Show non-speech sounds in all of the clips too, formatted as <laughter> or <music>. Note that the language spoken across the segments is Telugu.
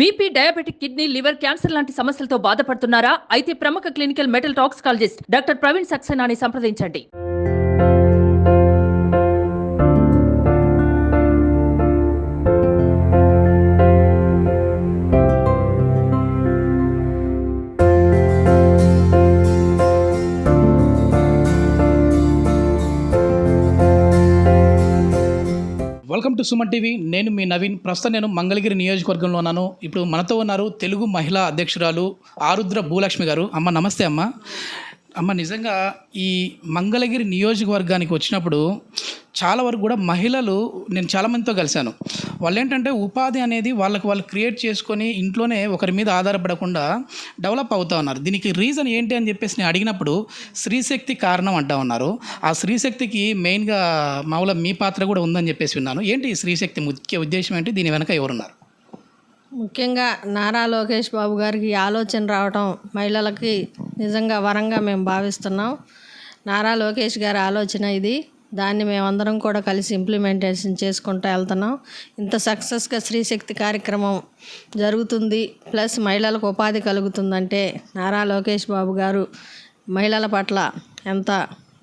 BP diabetic kidney liver cancer లాంటి సమస్యలతో బాధపడుతున్నారా? అయితే ప్రముఖ clinical metal toxicologist doctor Praveen సక్సేనాని సంప్రదించండి. Welcome to Suman TV. నేను మీ నవీన్. ప్రస్తుతం నేను మంగళగిరి నియోజకవర్గంలో ఉన్నాను. ఇప్పుడు మనతో ఉన్నారు తెలుగు మహిళా అధ్యక్షురాలు ఆరుద్ర భూలక్ష్మి గారు. అమ్మ నమస్తే అమ్మ. అమ్మ నిజంగా ఈ మంగళగిరి నియోజకవర్గానికి వచ్చినప్పుడు చాలా వరకు కూడా మహిళలు నేను చాలామందితో కలిశాను. వాళ్ళు ఏంటంటే ఉపాధి అనేది వాళ్ళకి వాళ్ళు క్రియేట్ చేసుకొని ఇంట్లోనే ఒకరి మీద ఆధారపడకుండా డెవలప్ అవుతా ఉన్నారు. దీనికి రీజన్ ఏంటి అని చెప్పేసి నేను అడిగినప్పుడు స్త్రీశక్తి కారణం అంటా ఉన్నారు. ఆ స్త్రీశక్తికి మెయిన్గా మామూలుగా మీ పాత్ర కూడా ఉందని చెప్పేసి విన్నాను. ఏంటి ఈ స్త్రీశక్తి ముఖ్య ఉద్దేశం ఏంటి? దీని వెనక ఎవరున్నారు? ముఖ్యంగా నారా లోకేష్ బాబు గారికి ఆలోచన రావటం మహిళలకి నిజంగా వరంగా మేము భావిస్తున్నాం. నారా లోకేష్ గారి ఆలోచన ఇది. దాన్ని మేమందరం కూడా కలిసి ఇంప్లిమెంటేషన్ చేసుకుంటూ వెళ్తున్నాం. ఇంత సక్సెస్గా స్త్రీశక్తి కార్యక్రమం జరుగుతుంది. ప్లస్ మహిళలకు ఉపాధి కలుగుతుందంటే నారా లోకేష్ బాబు గారు మహిళల పట్ల ఎంత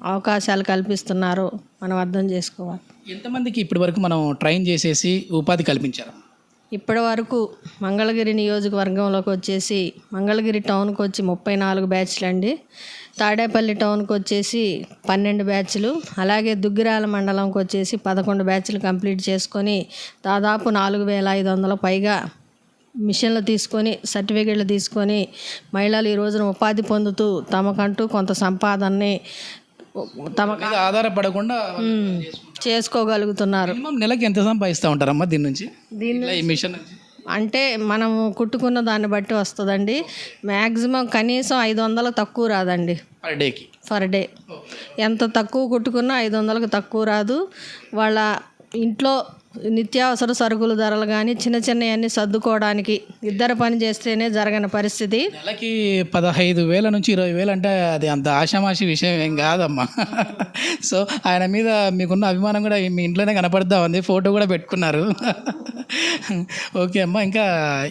అవకాశాలు కల్పిస్తున్నారో మనం అర్థం చేసుకోవాలి. ఎంతమందికి ఇప్పటి వరకు మనం ట్రైన్ చేసేసి ఉపాధి కల్పించారు? ఇప్పటి వరకు మంగళగిరి నియోజకవర్గంలోకి వచ్చేసి మంగళగిరి టౌన్కి వచ్చి ముప్పై నాలుగు బ్యాచ్లు అండి. తాడేపల్లి టౌన్కి వచ్చేసి పన్నెండు బ్యాచ్లు. అలాగే దుగ్గిరాల మండలంకి వచ్చేసి పదకొండు బ్యాచ్లు కంప్లీట్ చేసుకొని దాదాపు నాలుగు వేల ఐదు వందల పైగా మిషన్లు తీసుకొని సర్టిఫికెట్లు తీసుకొని మహిళలు ఈ రోజున ఉపాధి పొందుతూ తమకంటూ కొంత సంపాదనని తమ మీద ఆధారపడకుండా చేసుకోగలుగుతున్నారు. నెలకి ఎంత సంపాదిస్తూ ఉంటారమ్మా దీని నుంచి? ఈ మిషన్ అంటే మనం కుట్టుకున్న దాన్ని బట్టి వస్తుందండి. మ్యాక్సిమం కనీసం ఐదు వందలు తక్కువ రాదండి. పర్ డేకి పర్ డే ఎంత తక్కువ కుట్టుకున్నా ఐదు వందలకు తక్కువ రాదు. వాళ్ళ ఇంట్లో నిత్యావసర సరుకుల ధరలు కానీ చిన్న చిన్నవన్నీ సర్దుకోవడానికి ఇద్దరు పని చేస్తేనే జరగని పరిస్థితి. నెలకి పదహైదు వేల నుంచి ఇరవై వేలు అంటే అది అంత ఆషామాషి విషయం ఏం కాదమ్మా. సో ఆయన మీద మీకున్న అభిమానం కూడా మీ ఇంట్లోనే కనపడతా ఉంది. ఫోటో కూడా పెట్టుకున్నారు. ఓకే అమ్మా ఇంకా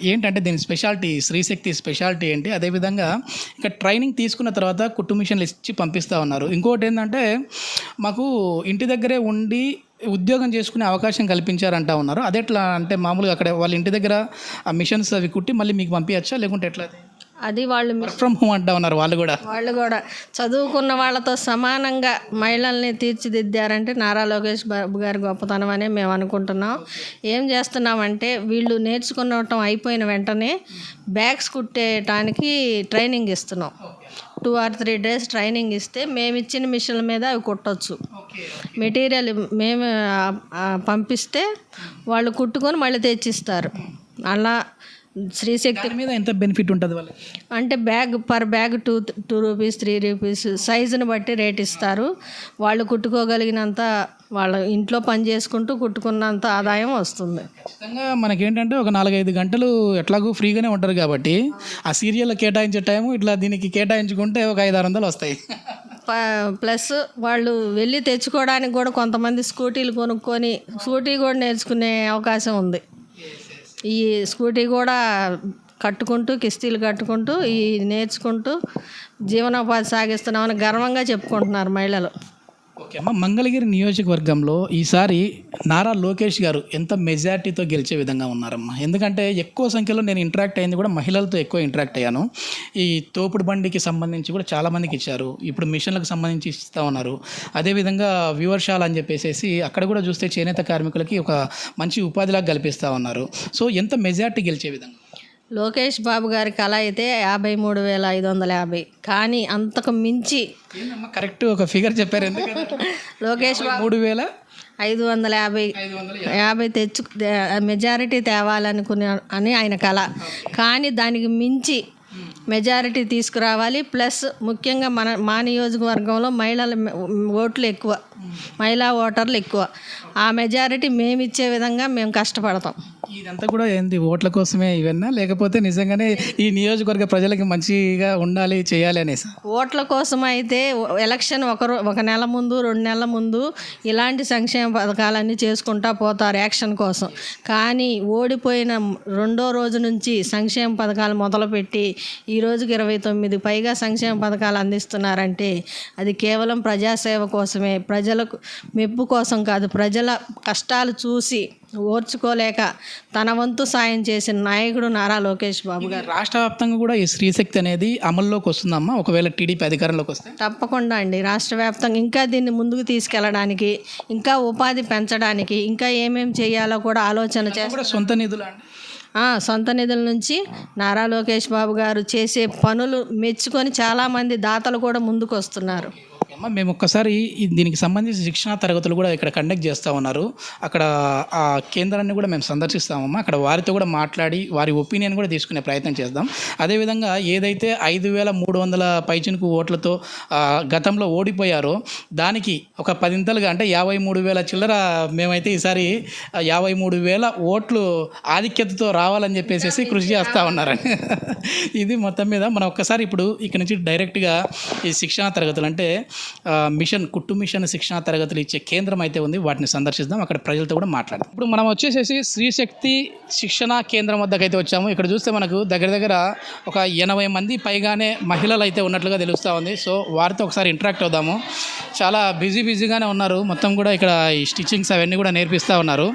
ఏంటంటే దీని స్పెషాలిటీ శ్రీశక్తి స్పెషాలిటీ ఏంటి? అదేవిధంగా ఇంకా ట్రైనింగ్ తీసుకున్న తర్వాత కుటుంబ మిషన్లు ఇచ్చి పంపిస్తూ ఉన్నారు. ఇంకోటి ఏంటంటే మాకు ఇంటి దగ్గరే ఉండి ఉద్యోగం చేసుకునే అవకాశం కల్పించారంటా ఉన్నారు. అది ఎట్లా అంటే మామూలుగా అక్కడ వాళ్ళ ఇంటి దగ్గర ఆ మిషన్స్ అవి కుట్టి మళ్ళీ మీకు పంపించచ్చా లేకుంటే ఎట్లా అది? వాళ్ళు వర్క్ ఫ్రమ్ హోమ్ అంటా ఉన్నారు వాళ్ళు కూడా. వాళ్ళు కూడా. చదువుకున్న వాళ్ళతో సమానంగా మహిళల్ని తీర్చిదిద్దారంటే నారా లోకేష్ బాబు గారి గొప్పతనం అనే మేము అనుకుంటున్నాం. ఏం చేస్తున్నామంటే వీళ్ళు నేర్చుకున్నటం అయిపోయిన వెంటనే బ్యాగ్స్ కుట్టేయటానికి ట్రైనింగ్ ఇస్తున్నాం. Two or three days training ఇస్తే మేము ఇచ్చిన మిషన్ల మీద అవి కుట్టొచ్చు. మెటీరియల్ మేము పంపిస్తే వాళ్ళు కుట్టుకొని మళ్ళీ తెచ్చిస్తారు. అలా శ్రీశక్తి మీద ఎంత బెనిఫిట్ ఉంటుంది వాళ్ళకి? అంటే bag per bag two two rupees three rupees సైజుని బట్టి రేట్ ఇస్తారు. వాళ్ళు కుట్టుకోగలిగినంత వాళ్ళ ఇంట్లో పని చేసుకుంటూ కుట్టుకున్నంత ఆదాయం వస్తుంది. ఖచ్చితంగా మనకేంటంటే ఒక నాలుగైదు గంటలు ఎట్లాగూ ఫ్రీగానే ఉంటారు కాబట్టి ఆ సీరియల్ కేటాయించే టైము ఇట్లా దీనికి కేటాయించుకుంటే ఒక ఐదు ఆరు వందలు వస్తాయి. ప- ప్లస్ వాళ్ళు వెళ్ళి తెచ్చుకోవడానికి కూడా కొంతమంది స్కూటీలు కొనుక్కొని స్కూటీ కూడా నేర్చుకునే అవకాశం ఉంది. ఈ స్కూటీ కూడా కట్టుకుంటూ కిస్తీలు కట్టుకుంటూ ఈ నేర్చుకుంటూ జీవనోపాధి సాగిస్తున్నామని గర్వంగా చెప్పుకుంటున్నారు మహిళలు. ఓకే. అమ్మ మంగళగిరి నియోజకవర్గంలో ఈసారి నారా లోకేష్ గారు ఎంత మెజార్టీతో గెలిచే విధంగా ఉన్నారమ్మా? ఎందుకంటే ఎక్కువ సంఖ్యలో నేను ఇంటరాక్ట్ అయింది కూడా మహిళలతో ఎక్కువ ఇంటరాక్ట్ అయ్యాను. ఈ తోపుడు బండికి సంబంధించి కూడా చాలామందికి ఇచ్చారు. ఇప్పుడు మిషన్లకు సంబంధించి ఇస్తూ ఉన్నారు. అదేవిధంగా వ్యూవర్షాల అని చెప్పేసి అక్కడ కూడా చూస్తే చేనేత కార్మికులకి ఒక మంచి ఉపాధిలాగా కల్పిస్తూ ఉన్నారు. సో ఎంత మెజార్టీ గెలిచే విధంగా? లోకేష్ బాబు గారి కళ అయితే యాభై మూడు వేల ఐదు వందల యాభై. కానీ అంతకు మించి కరెక్ట్ ఒక ఫిగర్ చెప్పారు <laughs> లోకేష్ బాబు మూడు వేల ఐదు వందల యాభై యాభై. తెచ్చు మెజారిటీ తేవాలనుకునే అని ఆయన కళ. కానీ దానికి మించి మెజారిటీ తీసుకురావాలి. ప్లస్ ముఖ్యంగా మన మా నియోజకవర్గంలో మహిళల ఓట్లు ఎక్కువ. మహిళా ఓటర్లు ఎక్కువ. ఆ మెజారిటీ మేము ఇచ్చే విధంగా మేము కష్టపడతాం. ఇదంతా కూడా ఏంది ఓట్ల కోసమే ఇవన్నా? లేకపోతే నిజంగానే ఈ నియోజకవర్గ ప్రజలకి మంచిగా ఉండాలి చేయాలి అనేసి? ఓట్ల కోసం అయితే ఎలక్షన్ ఒక ఒక నెల ముందు రెండు నెలల ముందు ఇలాంటి సంక్షేమ పథకాలన్నీ చేసుకుంటా పోతారు యాక్షన్ కోసం. కానీ ఓడిపోయిన రెండో రోజు నుంచి సంక్షేమ పథకాలు మొదలుపెట్టి ఈ రోజుకి ఇరవై తొమ్మిది పైగా సంక్షేమ పథకాలు అందిస్తున్నారంటే అది కేవలం ప్రజాసేవ కోసమే. ప్రజలకు మెప్పు కోసం కాదు ప్రజల కష్టాలు చూసి ఓర్చుకోలేక తన వంతు సాయం చేసిన నాయకుడు నారా లోకేష్ బాబు గారు. రాష్ట్ర వ్యాప్తంగా కూడా ఈ స్త్రీశక్తి అనేది అమల్లోకి వస్తుందమ్మా. ఒకవేళ టీడీపీ అధికారంలోకి వస్తే. తప్పకుండా అండి. రాష్ట్ర వ్యాప్తంగా ఇంకా దీన్ని ముందుకు తీసుకెళ్ళడానికి ఇంకా ఉపాధి పెంచడానికి ఇంకా ఏమేం చేయాలో కూడా ఆలోచన చేస్తారు సొంత నిధులు సొంత నిధుల నుంచి నారా లోకేష్ బాబు గారు చేసే పనులు మెచ్చుకొని చాలామంది దాతలు కూడా ముందుకు వస్తున్నారు. మేము ఒక్కసారి దీనికి సంబంధించి శిక్షణా తరగతులు కూడా ఇక్కడ కండక్ట్ చేస్తూ ఉన్నారు. అక్కడ ఆ కేంద్రాన్ని కూడా మేము సందర్శిస్తామమ్మా అక్కడ వారితో కూడా మాట్లాడి వారి ఒపీనియన్ కూడా తీసుకునే ప్రయత్నం చేద్దాం. అదేవిధంగా ఏదైతే ఐదు వేల మూడు వందల పైచినుకు ఓట్లతో గతంలో ఓడిపోయారో దానికి ఒక పదింతలుగా అంటే యాభై మూడు వేల చిల్లర మేమైతే ఈసారి యాభై మూడు వేల ఓట్లు ఆధిక్యతతో రావాలని చెప్పేసి కృషి చేస్తూ ఉన్నారని ఇది మొత్తం మీద మనం ఒక్కసారి ఇప్పుడు ఇక్కడ నుంచి డైరెక్ట్గా ఈ శిక్షణా తరగతులు అంటే మిషన్ కుట్టు మిషన్ శిక్షణా తరగతులు ఇచ్చే కేంద్రం అయితే ఉంది. వాటిని సందర్శిద్దాం. అక్కడ ప్రజలతో కూడా మాట్లాడదాం. ఇప్పుడు మనం వచ్చేసేసి శ్రీశక్తి శిక్షణా కేంద్రం వద్దకు అయితే వచ్చాము. ఇక్కడ చూస్తే మనకు దగ్గర దగ్గర ఒక ఎనభై మంది పైగానే మహిళలు అయితే ఉన్నట్లుగా తెలుస్తూ ఉంది. సో వారితో ఒకసారి ఇంటరాక్ట్ అవుదాము. చాలా బిజీ బిజీగానే ఉన్నారు. మొత్తం కూడా ఇక్కడ ఈ స్టిచ్చింగ్స్ అవన్నీ కూడా నేర్పిస్తూ ఉన్నారు.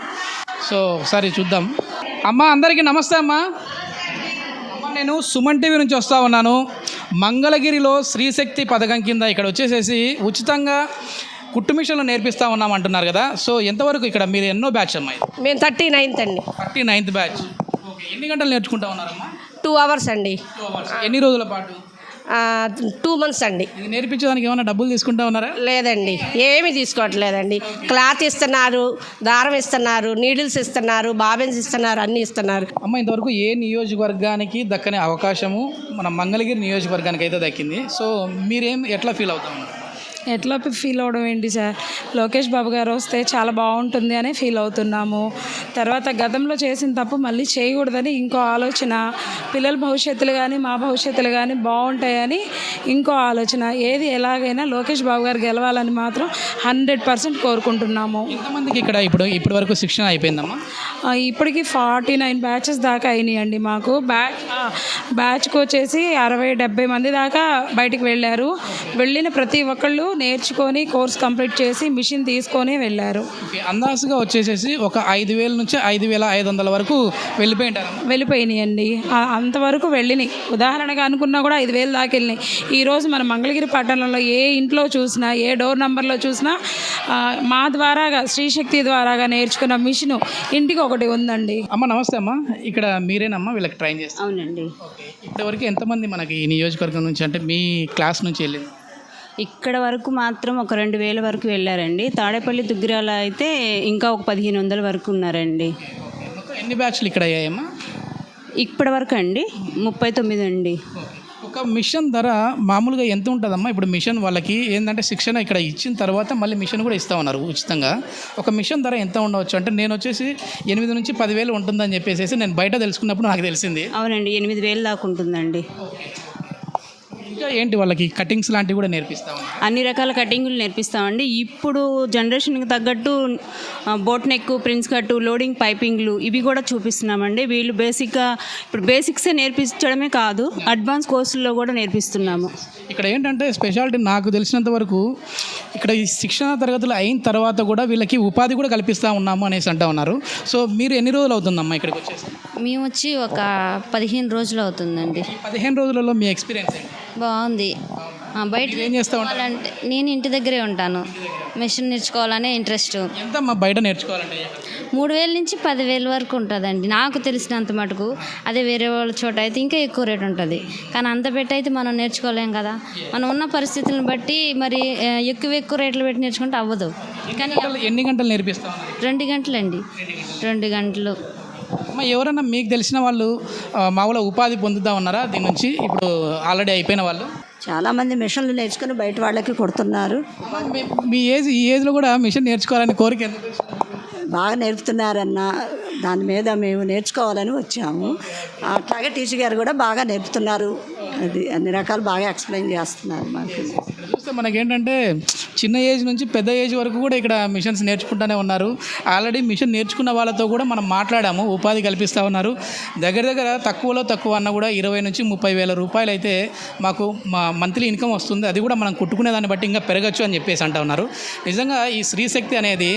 సో ఒకసారి చూద్దాం. అమ్మ అందరికీ నమస్తే అమ్మా. అమ్మ, నేను సుమన్ టీవీ నుంచి వస్తూ ఉన్నాను. మంగళగిరిలో స్త్రీశక్తి పథకం కింద ఇక్కడ వచ్చేసేసి ఉచితంగా కుట్టు మిషన్లు నేర్పిస్తూ ఉన్నాం అంటున్నారు కదా. సో ఎంతవరకు ఇక్కడ మీరు ఎన్నో బ్యాచ్ అమ్మాయి మేము థర్టీ నైన్త్ అండి. Thirty ninth batch. ఓకే ఎన్ని గంటలు నేర్చుకుంటా ఉన్నారమ్మా? టూ అవర్స్ అండి. ఎన్ని రోజుల పాటు? టూ మంత్స్ అండి. నేర్పించడానికి ఏమైనా డబ్బులు తీసుకుంటా ఉన్నారా? లేదండి. ఏమీ తీసుకోవట్లేదండి. క్లాత్ ఇస్తున్నారు దారం ఇస్తున్నారు నీడిల్స్ ఇస్తున్నారు బాబెన్స్ ఇస్తున్నారు అన్నీ ఇస్తున్నారు. అమ్మ ఇంతవరకు ఏ నియోజకవర్గానికి దక్కని అవకాశము మన మంగళగిరి నియోజకవర్గానికి అయితే దక్కింది. సో మీరేం ఎట్లా ఫీల్ అవుతా ఎట్లా ఫీల్ అవడం ఏంటి సార్? లోకేష్ బాబు గారు వస్తే చాలా బాగుంటుంది అని ఫీల్ అవుతున్నాము. తర్వాత గతంలో చేసిన తప్పు మళ్ళీ చేయకూడదని ఇంకో ఆలోచన పిల్లల భవిష్యత్తులు కానీ మా భవిష్యత్తులు కానీ బాగుంటాయని ఇంకో ఆలోచన. ఏది ఎలాగైనా లోకేష్ బాబు గారు గెలవాలని మాత్రం హండ్రెడ్ పర్సెంట్ కోరుకుంటున్నాము. ఎంతమందికి ఇక్కడ ఇప్పుడు ఇప్పటి వరకు శిక్షణ అయిపోయిందమ్మా? ఇప్పటికి ఫార్టీ నైన్ బ్యాచెస్ దాకా అయినాయండి మాకు. బ్యాచ్ బ్యాచ్కి వచ్చేసి అరవై డెబ్బై మంది దాకా బయటికి వెళ్ళారు. వెళ్ళిన ప్రతి ఒక్కళ్ళు నేర్చుకొని కోర్స్ కంప్లీట్ చేసి మిషన్ తీసుకొని వెళ్ళారు. ఓకే అందాజుగా వచ్చేసేసి ఒక ఐదు వేల నుంచి ఐదు వేల ఐదు వందల వరకు వెళ్ళిపోయి ఉంటారు వెళ్ళిపోయినాయండి. ఆ, అంతవరకు వెళ్ళినాయి. ఉదాహరణగా అనుకున్నా కూడా ఐదు వేలు దాకా వెళ్ళినాయి. ఈరోజు మన మంగళగిరి పట్టణంలో ఏ ఇంట్లో చూసినా ఏ డోర్ నెంబర్లో చూసినా మా ద్వారాగా శ్రీశక్తి ద్వారాగా నేర్చుకున్న మిషన్ ఇంటికి ఒకటి ఉందండి. అమ్మ నమస్తే అమ్మ. ఇక్కడ మీరేనమ్మా వీళ్ళకి ట్రైన్ చేస్తారు. అవునండి. ఓకే ఇప్పటివరకు ఎంతమంది మనకి ఈ నియోజకవర్గం నుంచి అంటే మీ క్లాస్ నుంచి వెళ్ళింది? ఇక్కడ వరకు మాత్రం ఒక రెండు వేల వరకు వెళ్ళారండి. తాడేపల్లి దుగ్గిరాల అయితే ఇంకా ఒక పదిహేను వందల వరకు ఉన్నారండి. ఎన్ని బ్యాచ్లు ఇక్కడ అయ్యాయమ్మా? ఇప్పటి వరకు అండి ముప్పై తొమ్మిది అండి. ఒక మిషన్ ధర మామూలుగా ఎంత ఉంటుందమ్మా? ఇప్పుడు మిషన్ వాళ్ళకి ఏంటంటే శిక్షణ ఇక్కడ ఇచ్చిన తర్వాత మళ్ళీ మిషన్ కూడా ఇస్తా ఉన్నారు ఉచితంగా. ఒక మిషన్ ధర ఎంత ఉండవచ్చు? అంటే నేను వచ్చేసి ఎనిమిది నుంచి పదివేలు ఉంటుందని చెప్పేసి నేను బయట తెలుసుకున్నప్పుడు నాకు తెలిసింది. అవునండి ఎనిమిది వేలు దాకా ఉంటుందండి. ఇంకా ఏంటి వాళ్ళకి కటింగ్స్ లాంటివి కూడా నేర్పిస్తా ఉన్నారు? అన్ని రకాల కటింగులు నేర్పిస్తామండి. ఇప్పుడు జనరేషన్కి తగ్గట్టు boat neck prince cut loading పైపింగ్లు ఇవి కూడా చూపిస్తున్నామండి. వీళ్ళు బేసిక్గా ఇప్పుడు బేసిక్సే నేర్పించడమే కాదు అడ్వాన్స్ కోర్సుల్లో కూడా నేర్పిస్తున్నాము. ఇక్కడ ఏంటంటే స్పెషాలిటీ నాకు తెలిసినంత వరకు ఇక్కడ ఈ శిక్షణ తరగతులు అయిన తర్వాత కూడా వీళ్ళకి ఉపాధి కూడా కల్పిస్తూ ఉన్నాము అనేసి అంటా ఉన్నారు. సో మీరు ఎన్ని రోజులు అవుతుందమ్మా ఇక్కడికి వచ్చేసి? మేము వచ్చి ఒక పదిహేను రోజులు అవుతుందండి. ఈ పదిహేను రోజులలో మీ ఎక్స్పీరియన్స్ ఏంటి? బాగుంది. బయట ఏం చేస్తూ నేర్చుకోవాలంటే నేను ఇంటి దగ్గరే ఉంటాను. మెషిన్ నేర్చుకోవాలనే ఇంట్రెస్ట్. ఎంతమ్మా బయట నేర్చుకోవాలంటే? మూడు వేల నుంచి పదివేల వరకు ఉంటుందండి. నాకు తెలిసినంత మటుకు అదే వేరే వాళ్ళ చోట అయితే ఇంకా ఎక్కువ రేట్ ఉంటుంది. కానీ అంత పెట్టి అయితే మనం నేర్చుకోలేం కదా. మనం ఉన్న పరిస్థితులను బట్టి మరి ఆ, ఎక్కువ ఎక్కువ రేట్లు పెట్టి నేర్చుకుంటే అవ్వదు. కానీ ఎన్ని గంటలు నేర్పిస్తా రెండు గంటలండి. రెండు గంటలు. అమ్మ ఎవరన్నా మీకు తెలిసిన వాళ్ళు మామూలుగా ఉపాధి పొందుతా ఉన్నారా? దీని నుంచి ఇప్పుడు ఆల్రెడీ అయిపోయిన వాళ్ళు. చాలామంది మిషన్లు నేర్చుకుని బయట వాళ్ళకి కొడుతున్నారు. మీ- మీ ఏజ్ ఈ ఏజ్లో కూడా మిషన్ నేర్చుకోవాలని కోరిక ఎందుకు బాగా నేర్పుతున్నారన్న దాని మీద మేము నేర్చుకోవాలని వచ్చాము. అట్లాగే టీచర్ గారు కూడా బాగా నేర్పుతున్నారు. అది అన్ని రకాలు బాగా ఎక్స్ప్లెయిన్ చేస్తున్నారు మాకు. చూస్తే మనకేంటంటే చిన్న ఏజ్ నుంచి పెద్ద ఏజ్ వరకు కూడా ఇక్కడ మిషన్స్ నేర్చుకుంటూనే ఉన్నారు. ఆల్రెడీ మిషన్ నేర్చుకున్న వాళ్ళతో కూడా మనం మాట్లాడాము ఉపాధి కల్పిస్తూ ఉన్నారు. దగ్గర దగ్గర తక్కువలో తక్కువ అన్న కూడా ఇరవై నుంచి ముప్పై వేల రూపాయలు అయితే మాకు మా మంత్లీ ఇన్కమ్ వస్తుంది. అది కూడా మనం కుట్టుకునే దాన్ని బట్టి ఇంకా పెరగచ్చు అని చెప్పేసి అంటా ఉన్నారు. నిజంగా ఈ స్త్రీశక్తి అనేది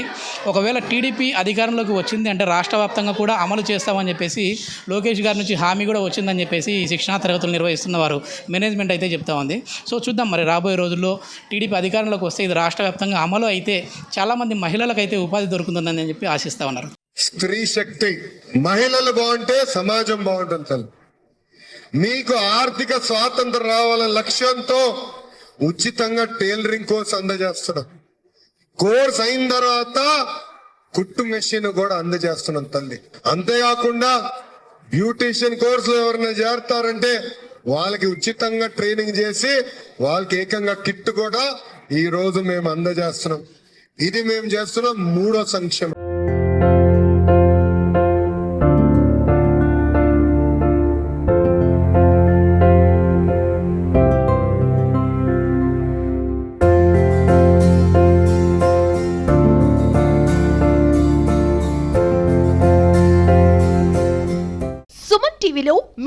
ఒకవేళ టీడీపీ అధికారంలోకి వచ్చింది అంటే రాష్ట్ర వ్యాప్తంగా కూడా అమలు చేస్తామని చెప్పేసి లోకేష్ గారి నుంచి హామీ కూడా వచ్చిందని చెప్పేసి ఈ శిక్షణా తరగతులు నిర్వహిస్తున్న వారు మేనేజ్మెంట్ అయితే చెప్తా ఉంది. సో చూద్దాం మరి రాబోయే రోజుల్లో టీడీపీ అధికారంలోకి వస్తే ఇది రాష్ట్ర వ్యాప్తంగా అమలు అయితే చాలామంది మహిళలకు అయితే ఉపాధి దొరుకుతుందని చెప్పి ఆశిస్తా ఉన్నారు. స్త్రీ శక్తి మహిళలు బాగుంటే సమాజం బాగుంటుంది తల్లి. మీకు ఆర్థిక స్వాతంత్రం రావాలనే లక్ష్యంతో ఉచితంగా టైలరింగ్ కోర్స్ అందజేస్తున్నాం. కోర్స్ అయిన తర్వాత కుట్టు మెషిన్ కూడా అందజేస్తున్నాం తల్లి. అంతేకాకుండా బ్యూటీషియన్ కోర్సులో ఎవరైనా చేరతారంటే వాళ్ళకి ఉచితంగా ట్రైనింగ్ చేసి వాళ్ళకి ఏకంగా కిట్ కూడా ఈ రోజు మేము అందజేస్తున్నాం. ఇది మేము చేస్తున్నాం మూడో సంక్షేమం.